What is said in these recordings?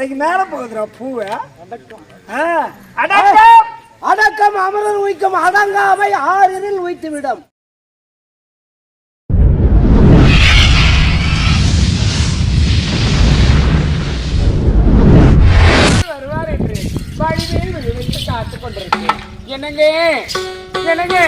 தலைக்கு மேல போகுதுடா பூவை. அடக்கம். அடக்கம் அமரர் உய்க்கும் அடங்காமை ஆறினில் உய்த்து விடும் வருவார் என்று வழிமேல் விழுவித்து காத்து கொண்டிருக்கேன் என்னங்க? என்னங்க?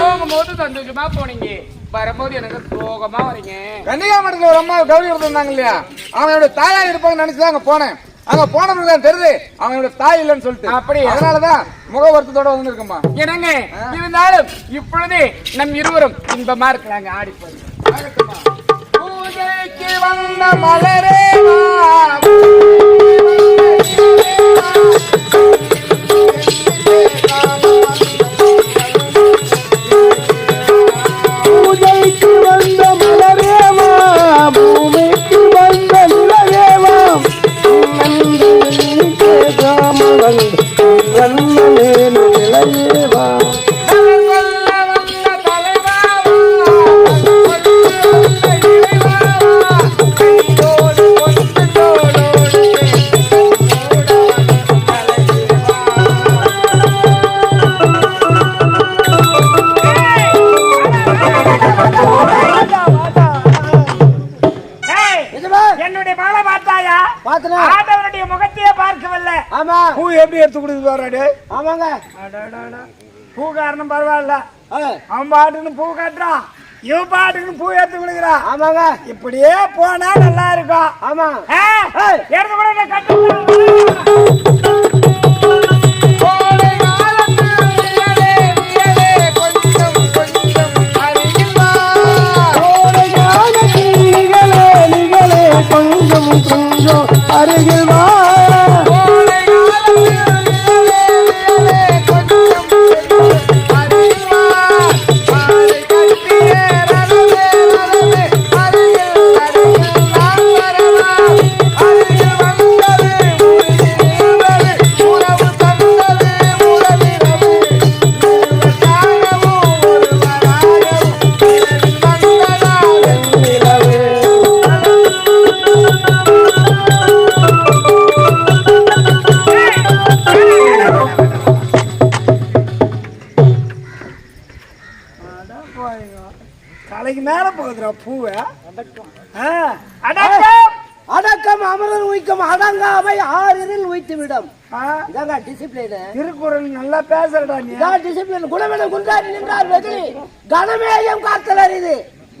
போகும்போது சந்தோஷமா போனீங்க. வரும்போது எனக்கு சோகமா வரீங்க. கன்னியாகுமரியில் ஒரு அம்மா கௌரி இருந்தாங்க இல்லையா? அவனோட தாயா இருப்பாங்க நினைச்சுதான் அங்க போனேன். அங்க போனவங்களுக்கு தான் தெரியுது. அவனோட தாய் இல்லைன்னு சொல்லிட்டு. அப்படியா? அதனாலதான் முக வருத்தத்தோட வந்திருக்கம்மா. என்னங்க? இருந்தாலும் இப்பொழுது நம் இருவரும் இன்பமா இருக்கலாங்க. ஆடி பூஜைக்கு வந்த மலரே ஆமா பூ எப்படி எடுத்து கொடுத்து வராடு ஆமாங்க பூ காரணம் பரவாயில்ல ஆ, அவன் பாட்டுன்னு பூ கட்டுறான் இவன் பாட்டுன்னு பூ எடுத்து கொடுக்குறான் ஆமாங்க இப்படியே போனா நல்லா இருக்கும் ஆமா. எடுத்து கூட கட்டு அருகில் வா. டிசிப்ளின் திருக்குறள் நல்லா பேசுறடா நீ. டிசிப்ளின் குணமென குன்றாடி நின்றார் வெகுளி. கனமேயம் காத்தல் அறிது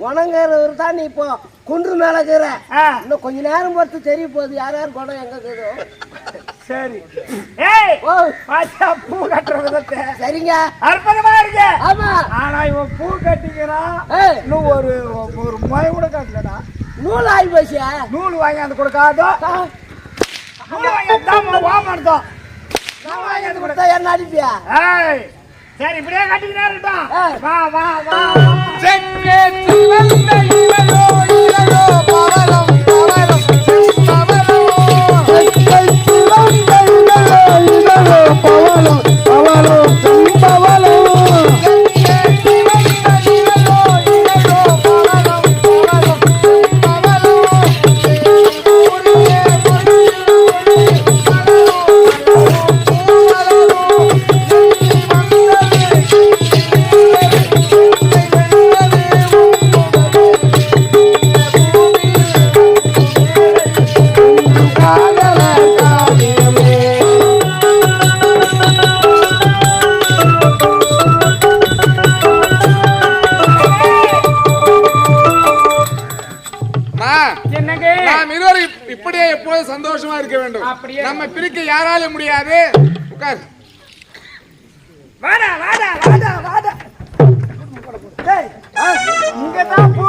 உணங்குறவர் தான் நீ இப்போ குன்று மேல இருக்கிற இன்னும் கொஞ்ச நேரம் பொறுத்து தெரிய போகுது. யார் யார் குணம் எங்க இருக்குதோ. சரி. ஏய். ஓ பாத்தா பூ கட்டுற விதத்தை சரிங்க. அற்புதமா இருக்கு. ஆமா. ஆனா இவன் பூ கட்டிக்கிறான் இன்னும் ஒரு ஒரு முறை கூட கட்டலடா. நூல் ஆகி நூல் வாங்கி அந்த கொடுக்காதோ? நூல் வாங்கி தான் வாமர்த்தோம் நான் வாங்கி அந்த கொடுத்தா என்ன அடிப்பியா? ஏய் சரி இப்படியே கட்டிக்கிட்டே இருக்கட்டும். வா வா வா. இவளோ, பவளம், பவளம்,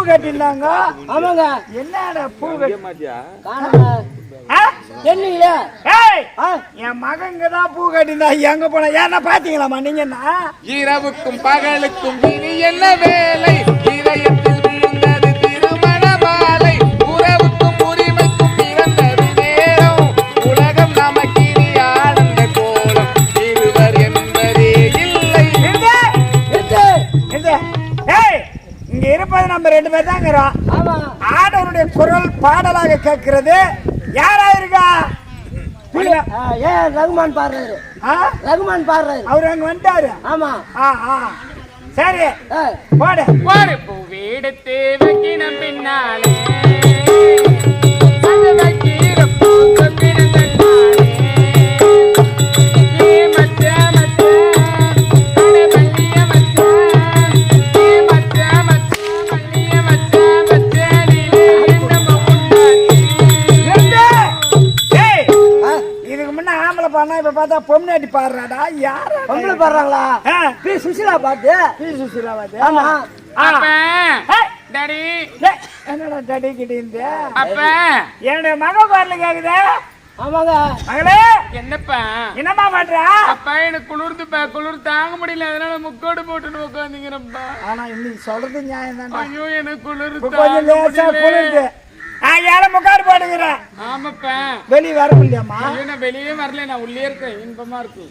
கட்டிருந்தாங்க. ஆமாங்க. என்னடா பூ கட்டி காணுங்க ஆ? என்னையா ஏய்! ஆ? என் மகன் இங்க தான் பூ கட்டிருந்தா எங்க போனா? ஏன்னா பாத்தீங்களாமா நீங்கன்னா இரவுக்கும் பகலுக்கும் இனி என்ன வேலை? நம்ம ரெண்டு பேர் தான் இருக்கிறோம். ஆடவருடைய குரல் பாடலாக கேட்கிறது. யாரா இருக்கா? ஏன் ரகுமான் பாடுறாரு? ரகுமான் பாடுறாரு. அவர் அங்க வந்துட்டாரு. ஆமா. சரி. போடு. ஒரு பூவெடுத்து வைக்கின பின்னாலே. பார்த்தா பொம்னாட்டி பாடுறாடா யாரா பொம்பளை பாடுறாங்களா. பி சுசிலா பாட்டு. பி சுசீலாவாது ஆமா. ஆ. அப்ப, ஏய், டாடி. ஏய், என்னடா தடி கிட்டீங்க அப்ப. என்னுடைய மக குரல் கேக்குது. ஆமாங்க. மகளே. என்னப்பா? என்னம்மா பண்ற? அப்பா எனக்கு குளிர்ந்துப்பா குளிர் தாங்க முடியல. அதனால முக்கோடு போட்டுன்னு உட்காந்துங்கிறப்பா ஆனா இன்னைக்கு சொல்றது நியாயம் தான்டா ஐயோ எனக்கு குளிர் கொஞ்சம் லேசா ஏழை முக்காடு போடுகிறேன் ஆமாப்பா. வெளியே வர முடியாமா? நான் வெளியே வரல நான் உள்ளே இருக்கேன். இன்பமா இருக்கு.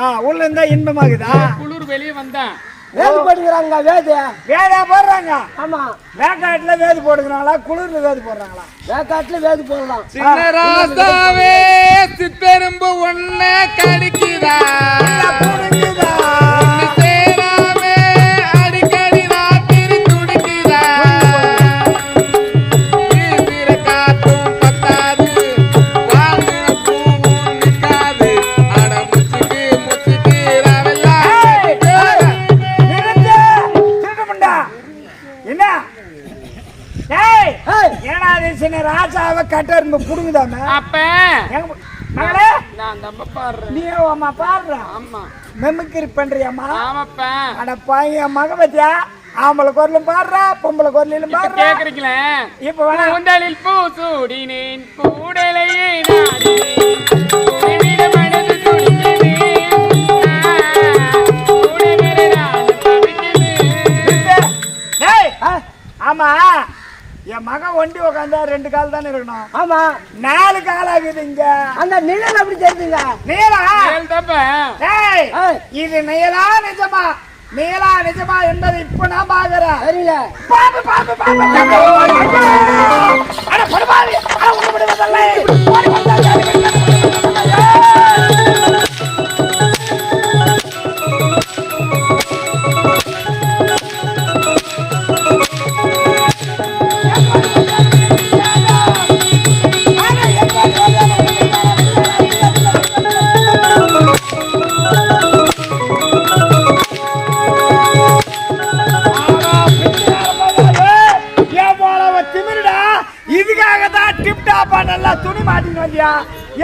ஆ உள்ள இருந்தா இன்பமாகுதா? குளிர் வெளியே வந்தான் வேது போட்டுக்கிறாங்க வேது. வேதா போடுறாங்க. ஆமா. வேக்காட்டுல வேது போடுகிறாங்களா குளிர்ல வேது போடுறாங்களா? வேக்காட்டுல வேது போடலாம். சின்ன ராசாவே சித்தெரும்பு ஒன்ன கடிக்குதா? புரிஞ்சுதா? ஏய் ஏன்னா அது சின்ன ராஜாவை கட்டரும்பு புடுங்குதாம? அப்ப. மகளே. நான் தம்ப பாடுறேன். நீ அம்மா பாடுற? ஆமா. மெமிக்கிரி பண்றியம்மா? ஆமாப்பா. அட பையன் மக பத்தியா? ஆம்பளை குரலும் பாடுறா பொம்பளை குரலிலும் பாடுறா. கேக்குறீங்களே? இப்ப வேணா. கூந்தலில் பூ சூடினேன் கூடலையே ஆமா. என் மகன் ஒண்டி உக்காந்தா ரெண்டு கால் தானே இருக்கணும். ஆமா. நாலு கால் ஆகுது இங்க. அந்த நிழல் அப்படி தெரியுதுங்க நீலா? இது நீலா நிஜமா? நீலா நிஜமா என்பதை இப்ப நான் பாக்குறேன் பாம்பு பாம்பு. ஐயோ! அட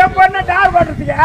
என் பொண்ணை டார் போடுறதுக்கு?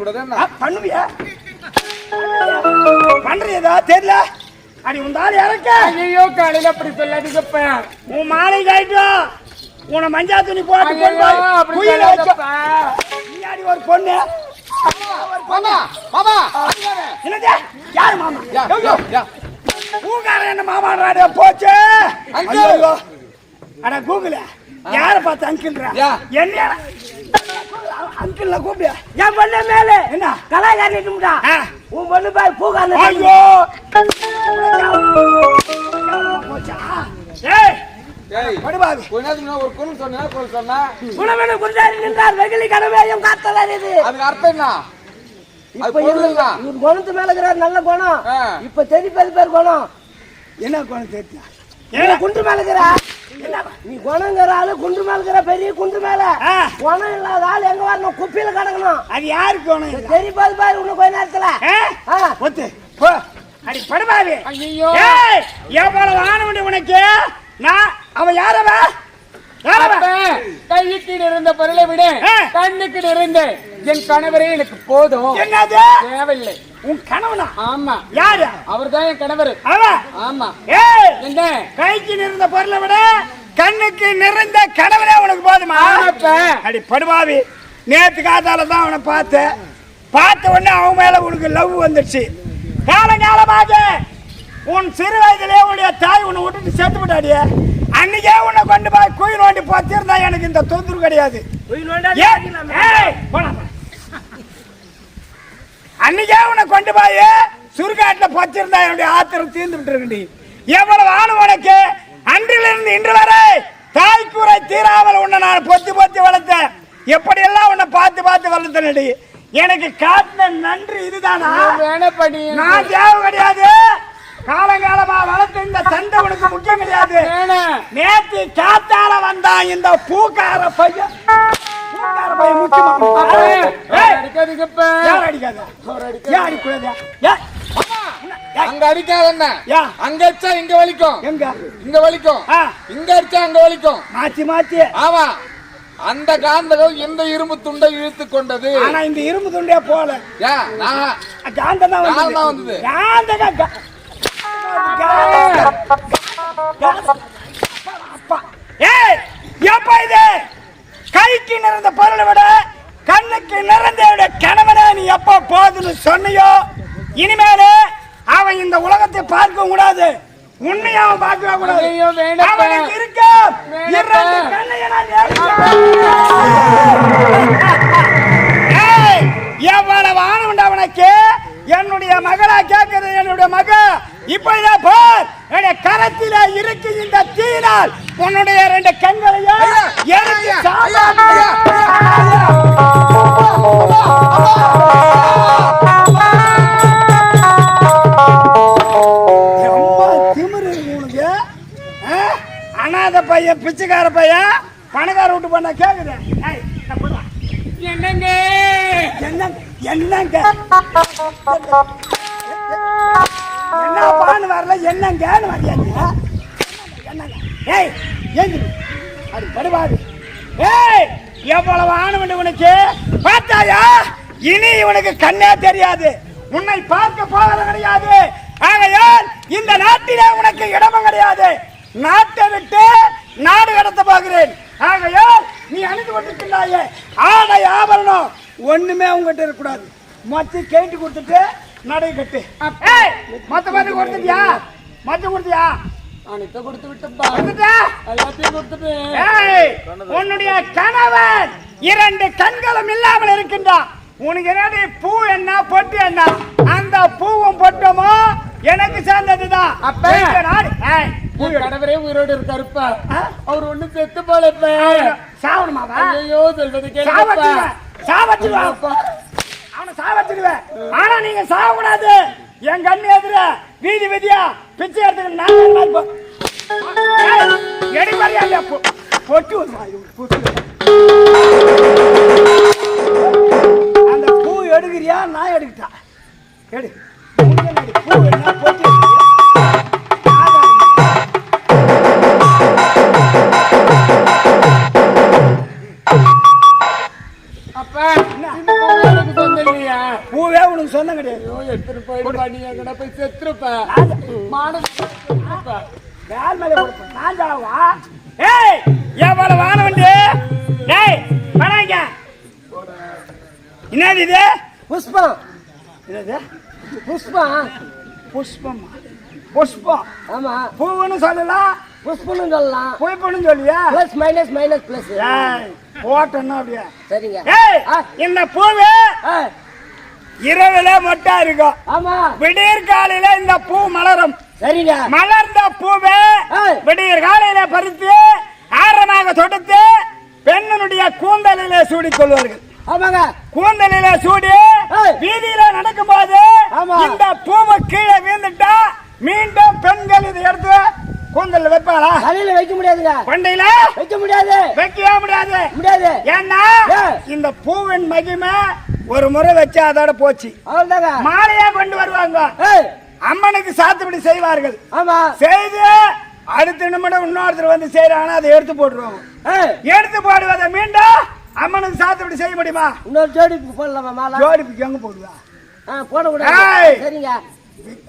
பண்ணுவியா? பண்றியதா? தெரியல. அடி உந்தாள் இறக்க ஐயையோ, காலையில அப்படி சொல்லாதீங்கப்பா. உன் மாலை காயிட்டும் உன மஞ்சா துணி போட்டு கொண்டு குயில வச்ச. முன்னாடி ஒரு பொண்ணு. மாமா மாமா. என்னது? யாரு மாமா? பூக்காரன் என்ன மாமான்றாடே போச்சு. அங்கிள். ஐயோ. அட கூகுள. யார பார்த்து அங்கிள்ரா. என்ன அங்கிள் கூப்பிடு. என் பொண்ணு மேலே. என்ன? கலாய்காரி நிமிடா ஆ. உன் பொண்ணு பேர் பூகாந்த ஐயோ. நல்ல குணம். இப்ப தெரிப்பது பேர் குணம். என்ன குணம் தெரியா நீ குன்று மேல இருக்கிறா நீ குணங்கிற ஆளு குன்று மேல பெரிய குன்று மேல. குணம் இல்லாத ஆள் எங்க வரணும் குப்பியில கிடக்கணும். அது யாருக்கு குணம்? தெரிப்பது பேர் இன்னும் கொஞ்ச நேரத்துல. ஒத்து. போ. அடி படுபாவி. ஐயோ எவ்வளவு ஆனவன் உனக்கு. நான் அவன் யாரவ? கைக்கு இருந்த பொருளை விட. கண்ணுக்கு இருந்த. என் கணவரே எனக்கு போதும். என்னது? தேவையில்லை. உன் கணவனா? ஆமா. யாரு? அவர்தான் என் கணவர். அவன் ஆமா. ஏய்! என்ன? கைக்கு நிறைந்த பொருளை விட கண்ணுக்கு நிறைந்த கணவனே உனக்கு போதுமா. அடி படுபாவி. நேத்து காத்தால தான் அவனை பார்த்தேன் பார்த்த உடனே அவன் மேல உனக்கு லவ் வந்துடுச்சு. காலங்காலமாக உன் சிறு வயதிலே உன்னுடைய தாய் உன்னை விட்டுட்டு செத்து விட்டாடியே அன்னைக்கே உன்னை கொண்டு போய் குயில் நோண்டி பார்த்திருந்தா எனக்கு இந்த தொந்தரவு கிடையாது. அன்னைக்கே உன்னை கொண்டு போய் சுருக்காட்டில் பச்சிருந்தா என்னுடைய ஆத்திரம் தீர்ந்து விட்டுருக்கண்டி எவ்வளவு ஆணும் உனக்கு? அன்றிலிருந்து இன்று வரை தாய்க்குறை தீராமல் உன்னை நான் பொத்தி பொத்தி வளர்த்தேன். எப்படியெல்லாம் உன்னை பார்த்து பார்த்து வளர்த்தனடி? எனக்கு காட்டின நன்றி இதுதானா? நான் தேவை கிடையாது. காலங்காலமா வளர்த்த இந்த சண்டை உனக்கு முக்கியம் கிடையாது. நேத்து காத்தால வந்தான் இந்த பூக்கார பையன். அங்க அடிக்காத என்ன அங்க அடிச்சா இங்க வலிக்கும் எங்க இங்க வலிக்கும் ஆ. இங்க அடிச்சா அங்க வலிக்கும் மாத்தி மாத்தி ஆமா அந்த காந்தகம் இந்த இரும்பு துண்டை இழுத்து கொண்டது ஆனா இந்த இரும்பு துண்டே போல காந்தம் தான் வந்தது வந்தது. காந்தக அப்பா. எப்ப இது கைக்கு நிறைந்த பொருளை விட கண்ணுக்கு நிறைந்த கணவனை நீ எப்ப போதுன்னு சொன்னியோ இனிமேல அவன் இந்த உலகத்தை பார்க்க கூடாது. உன்னையும் அவன் பார்க்கவே கூடாது. அவனுக்கு இருக்க. இரண்டு கண்ணையை நான் எவ்வளவு ஆனவன்டா அவனுக்கு. என்னுடைய மகளா கேட்கிறது என்னுடைய மக. இப்படிதான் பார். என்னுடைய கரத்தில இருக்கு இந்த தீனால் உன்னுடைய ரெண்டு கண்களையும் பிச்சைக்கார பையன் பணக்கார விட்டு பண்ண போடுறா. என்னங்க? என்ன என்னங்க? என்ன பான்னு வரல என்னங்கன்னு வரியாச்சு என்னங்க? ஏய் ஏங்க அது படுவாது ஏய் எவ்வளவு ஆனவன் உனக்கு பார்த்தாயா? இனி இவனுக்கு கண்ணே தெரியாது. உன்னை பார்க்க போவது கிடையாது. ஆகையால் இந்த நாட்டிலே உனக்கு இடமும் கிடையாது. நாட்டை விட்டு நாடு கடத்த போகிறேன் ஆகையால் நீ அணிந்து கொண்டிருக்கின்றாயே. ஆடை ஆபரணம் ஒண்ணுமே உங்ககிட்ட இருக்கக்கூடாது. மொத்த கேட்டு கொடுத்துட்டு நடை கட்டு. மொத்த மொத்த கொடுத்துட்டியா? மொத்த கொடுத்தியா? அனைத்த கொடுத்து ஏய், உன்னுடைய கணவன் இரண்டு கண்களும் இல்லாமல் இருக்கின்றான். உனக்கு என்னடி பூ என்ன பொட்டு என்ன? அந்த பூவும் பொட்டமோ எனக்கு சேர்ந்ததுதான். அப்ப? நாடு. கணவரே உயிரோடு இருக்காருப்பா? அவர் ஒண்ணு செத்து போலப்பா. சாவணுமாவா ஐயோ சொல்வது கேளுப்பா சாவச்சிடுவேன். அவனை சாவச்சிடுவேன். ஆனா நீங்க சாவக்கூடாது. என் கண்ணு எதிர வீதி வீதியா பிச்சை எடுத்துக்க நான் வேற மாதிரி போ- ஏய், எடி மாதிரியா இல்லையா? பொ- பொட்டு வந்து வா, இது பொட்டு. அந்த பூ எடுக்கிறியா? நான் எடுக்கிட்டா. எடு. புஷ்பம். புஷ்பம். ஆமா. பூவுன்னு சொல்லலாம் புஷ்பம்னு சொல்லலாம். புஷ்பம்னு சொல்லியா? பிளஸ் மைனஸ் மைனஸ் பிளஸ் ஏய் போட்டோன்னா அப்படியே. சரிங்க. இந்த பூவு இரவுல மொட்டா இருக்கும். ஆமா. விடியற் காலையில இந்த பூ மலரும். சரிங்க. மலர்ந்த பூவை. விடியற் காலையில பறித்து ஆரமாக தொடுத்து பெண்ணினுடைய கூந்தலிலே சூடிக் கொள்வார்கள் ஆமாங்க. கூந்தலில சூடி. வீதியில நடக்கும்போது. இந்த பூவை கீழே வீழ்ந்துட்டா மீண்டும் பெண்கள் இதை எடுத்து கூந்தல் வைப்பாளா? தலையில வைக்க முடியாதுங்க. கொண்டையில வைக்க முடியாது. வைக்கவே முடியாது. முடியாது. ஏன்னா. இந்த பூவின் மகிமை ஒரு முறை வச்சு அதோட போச்சு. அவ்வளவுதாங்க. மாலையா கொண்டு வருவாங்க. அம்மனுக்கு சாத்துப்படி செய்வார்கள். ஆமா. செய்து அடுத்த நிமிடம் இன்னொருத்தர் வந்து செய்யறாங்கன்னா அதை எடுத்து போட்டுருவாங்க. எடுத்து போடுவதை மீண்டும் அம்மனுக்கு சாத்துப்படி செய்ய முடியுமா? இன்னொரு ஜோடி போடலாமா மாலை? ஜோடிப்புக்கு எங்க போடுவா? ஆ, போடக்கூடாது. ஏய். சரிங்க.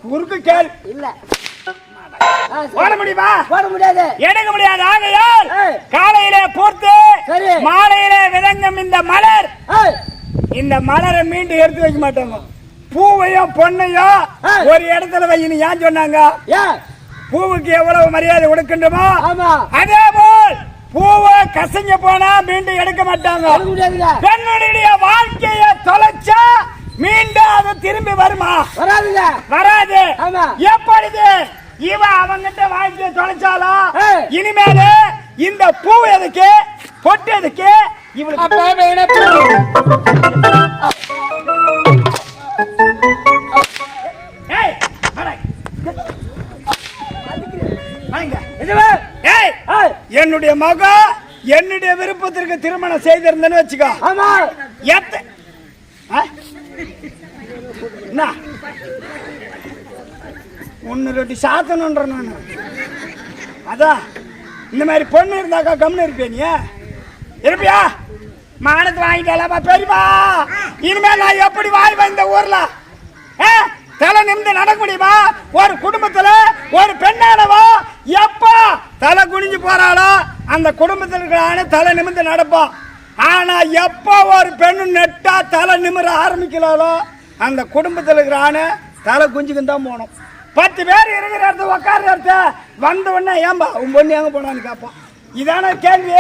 குறுக்கு கேள். இல்ல. போட முடியுமா? போட முடியாது. எடுக்க முடியாது. ஆகையால். காலையிலே பூர்த்து. மாலையிலே விதங்கும் இந்த மலர். இந்த மலரை மீண்டும் எடுத்து வைக்க மாட்டாங்க பூவையும் பொண்ணையும். ஒரு இடத்துல வைக்கணும் ஏன் சொன்னாங்க? ஏன் பூவுக்கு எவ்வளவு மரியாதை கொடுக்கின்றோமோ? ஆமா. அதே போல் பூவை கசங்க போனா மீண்டும் எடுக்க மாட்டாங்க. பெண்ணுடைய வாழ்க்கையை தொலைச்சா மீண்டும் அது திரும்பி வருமா? வராதுங்க. வராது. எப்பொழுது? இவ அவங்கிட்ட வாழ்க்கையை தொலைச்சாலோ? ஏய். இனிமேலு இந்த பூ எதுக்கு? பொட்டு எதுக்கு? இவளுக்கு என்னுடைய மகன் என்னுடைய விருப்பத்திற்கு திருமணம் செய்திருந்தேன்னு வச்சுக்கோ. ஆமா எத்த ஒன்னு ரெண்டு சாத்தணுன்ற நான். அதான் இந்த மாதிரி பொண்ணு இருந்தாக்கா கம்னு இருப்பியா நீ? இருப்பியா? மானத்தை வாங்கிட்டாலாப்பா பெரியப்பா இனிமேல் நான் எப்படி வாழ்வேன் இந்த ஊர்ல? ஆ? தலை நிமிந்து நடக்க முடியுமா? ஒரு குடும்பத்தில் ஒரு பெண்ணானவோ? எப்போ தலை குனிஞ்சு போறாளோ அந்த குடும்பத்தில் இருக்கிற தலை நிமிந்து நடப்போம் ஆனால் எப்போ ஒரு பெண்ணு நெட்டா தலை நிமிர ஆரம்பிக்கலாலோ அந்த குடும்பத்தில் இருக்கிற தலை குஞ்சுக்கு தான் போகணும். பத்து பேர் இருக்கிற இடத்துல உட்கார இடத்த வந்த உடனே ஏன்பா உன் பொண்ணு எங்கே போனான்னு கேட்பான். இதான கேள்வி.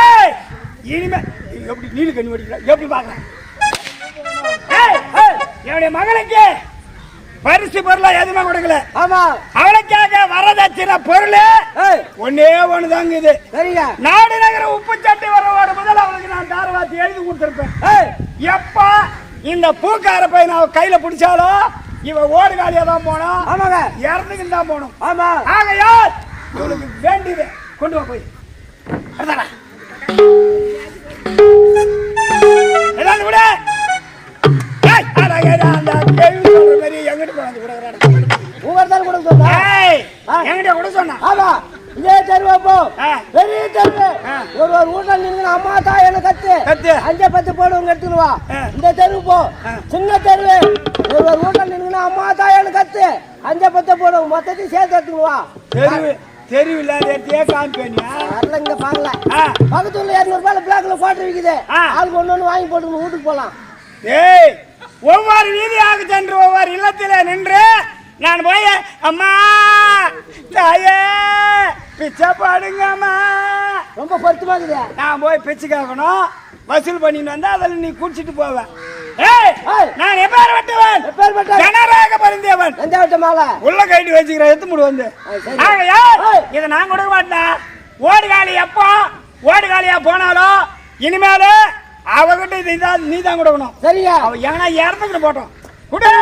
ஏய் இனிமே எப்படி நீலு கண்ணி வடிக்கிற? எப்படி பார்க்கலாம் என்னுடைய மகளுக்கு பரிசு பொருளா எதுவுமே கொடுக்கல. ஆமா. அவளுக்காக வரதட்சணை பொருள் ஒன்னே ஒண்ணுதாங்க இது சரிங்க. நாடு நகர உப்பு சட்டி வரவோட முதல் அவளுக்கு நான் தாரவாத்தி எழுதி கொடுத்துருப்பேன். எப்ப இந்த பூக்கார பையன் அவ கையில பிடிச்சாலோ இவ ஓடு காலியா தான் போனோம் ஆமாங்க. இறந்துக்கு தான் போகணும். ஆமா. ஆகையால் இவளுக்கு வேண்டியது கொண்டு வா போய். எடுத்தாடா. பெரிய தெருவு ஆ. ஒரு ஒரு வீட்டுல நின்று அம்மா தாயன கத்து? கத்து. அஞ்சு பத்து போடுவங்க எடுத்துன்னு வா. ஆ. இந்த போ. ஆ. சின்ன தெருவு ஒரு ஒரு வீட்டுல நின்று அம்மா தாயன கத்து? அஞ்சு பத்து போடுவோம். மொத்தத்தையும் சேர்த்து எடுத்துன்னு வா. தெருவு இல்லாத இடத்தையே காமிப்பேனியா. வரல இங்க பாக்கல ஆ. பக்கத்து ஊர்ல இருநூறு ரூபாய் பிளாக்ல குவாட்டர் விக்குது. ஆளுக்கு ஒண்ணு ஒண்ணு வாங்கி போட்டு வீட்டுக்கு போலாம். ஏய் ஒவ்வொரு வீதியாக சென்று ஒவ்வொரு இல்லத்தில நின்று நான் போய் அம்மா தாயே பிச்சை பாடுங்கம்மா ரொம்ப பொருத்தமா இருக்குது நான் போய் பிச்சை கேட்கணும். வசூல் பண்ணிட்டு வந்தா அதில் நீ குடிச்சிட்டு போவேன். நான் எப்பேர் வெட்டுவன் எப்பேற்பட்ட ஜனராக பருந்தியவன் எந்த விட்ட மாலை? உள்ள கைட்டு வச்சுக்கிற எத்து முடி வந்து. ஏய். இதை நான் கொடுக்க மாட்டேன். ஓடுகாலி எப்போ? ஓடுகாலியா போனாலும் இனிமேல் அவகிட்ட இதை தான் நீ தான் கொடுக்கணும். சரிங்க அவ ஏன்னா இறந்துக்கிட்டு போட்டோம். குடு.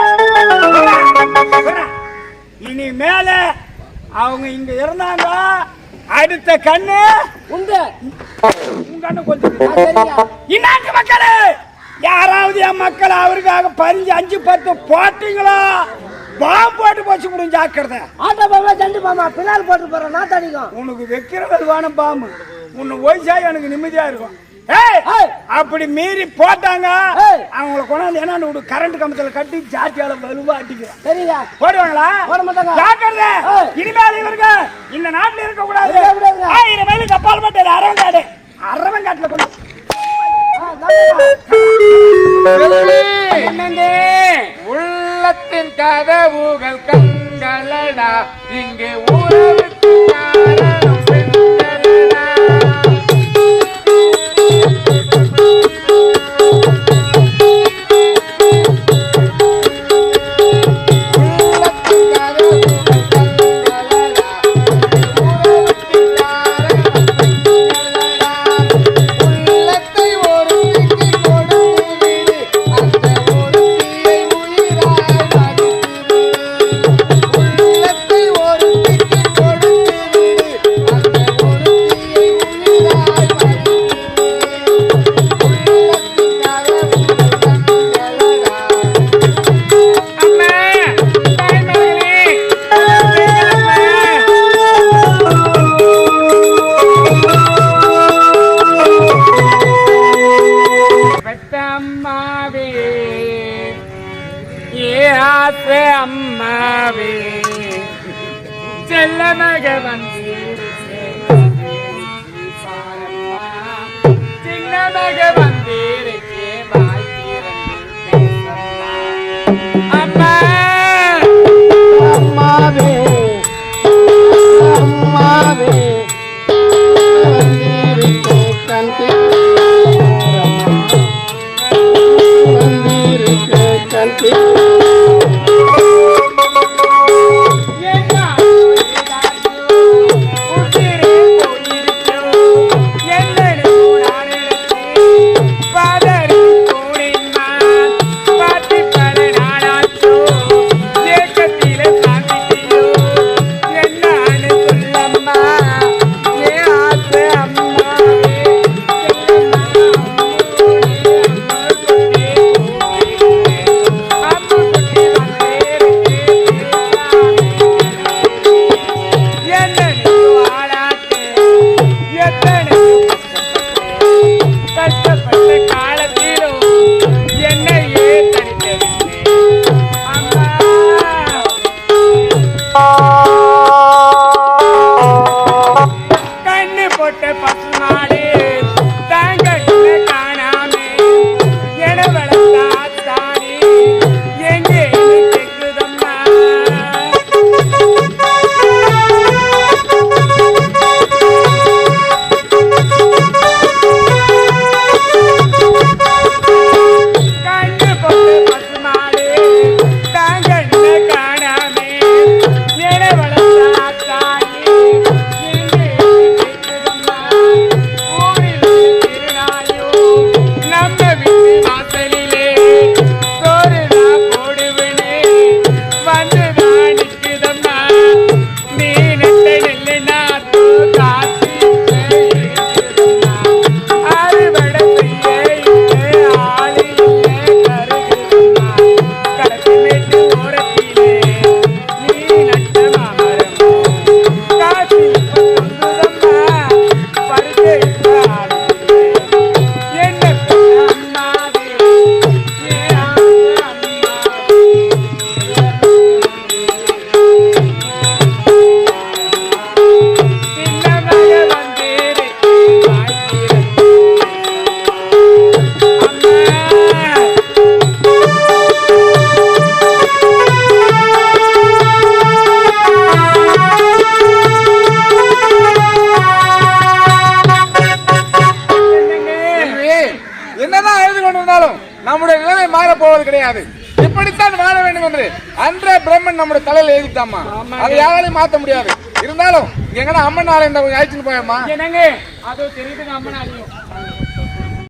இனிமேல அவங்க இங்க இருந்தாங்க. அடுத்த கண்ணு. உண்டு. உங்க கண்ணு கொஞ்சம் இன்னாட்டு மக்களே யாராவது என் மக்கள் அவருக்காக பறிஞ்சு அஞ்சு பத்து போட்டீங்களோ? பாம்பு போட்டு போச்சு கொடுங்க ஜாக்கிரதை. ஆட்டோ பாமா சண்டு பாமா பின்னால் போட்டு போறோம். நாத்தடிக்கும் உனக்கு வைக்கிறது வேணும் பாம்பு. உன்னை ஒய்சா எனக்கு நிம்மதியா இருக்கும். அப்படி மீறி போட்டாங்க. அவங்கள கொண்டாந்து என்ன விடு. கரண்ட் கம்பத்துல கட்டி ஜாட்டியால வலுவா அடிக்கிறேன் சரிங்க போடுவாங்களா? போட மாட்டாங்க. ஜாக்கிரதை. இனிமேல் இவருங்க இந்த நாட்டுல இருக்க கூடாது. ஆயிரம் மைலுக்கு அப்பால் பட்டது அரவங்காடு. அரவங்காட்டுல கொண்டு உள்ளத்தின் கதவுகள் கண்களடா இங்கே உறவுக்கு Yeah, back, back. நம்முடைய தலையில எழுதிட்டாமா அதை யாராலையும் மாத்த முடியாது. இருந்தாலும் எங்கன்னா அம்மன் ஆலயம் அழைச்சிட்டு போயம்மா? என்னங்க? அது தெரியுதுங்க அம்மன் ஆலயம்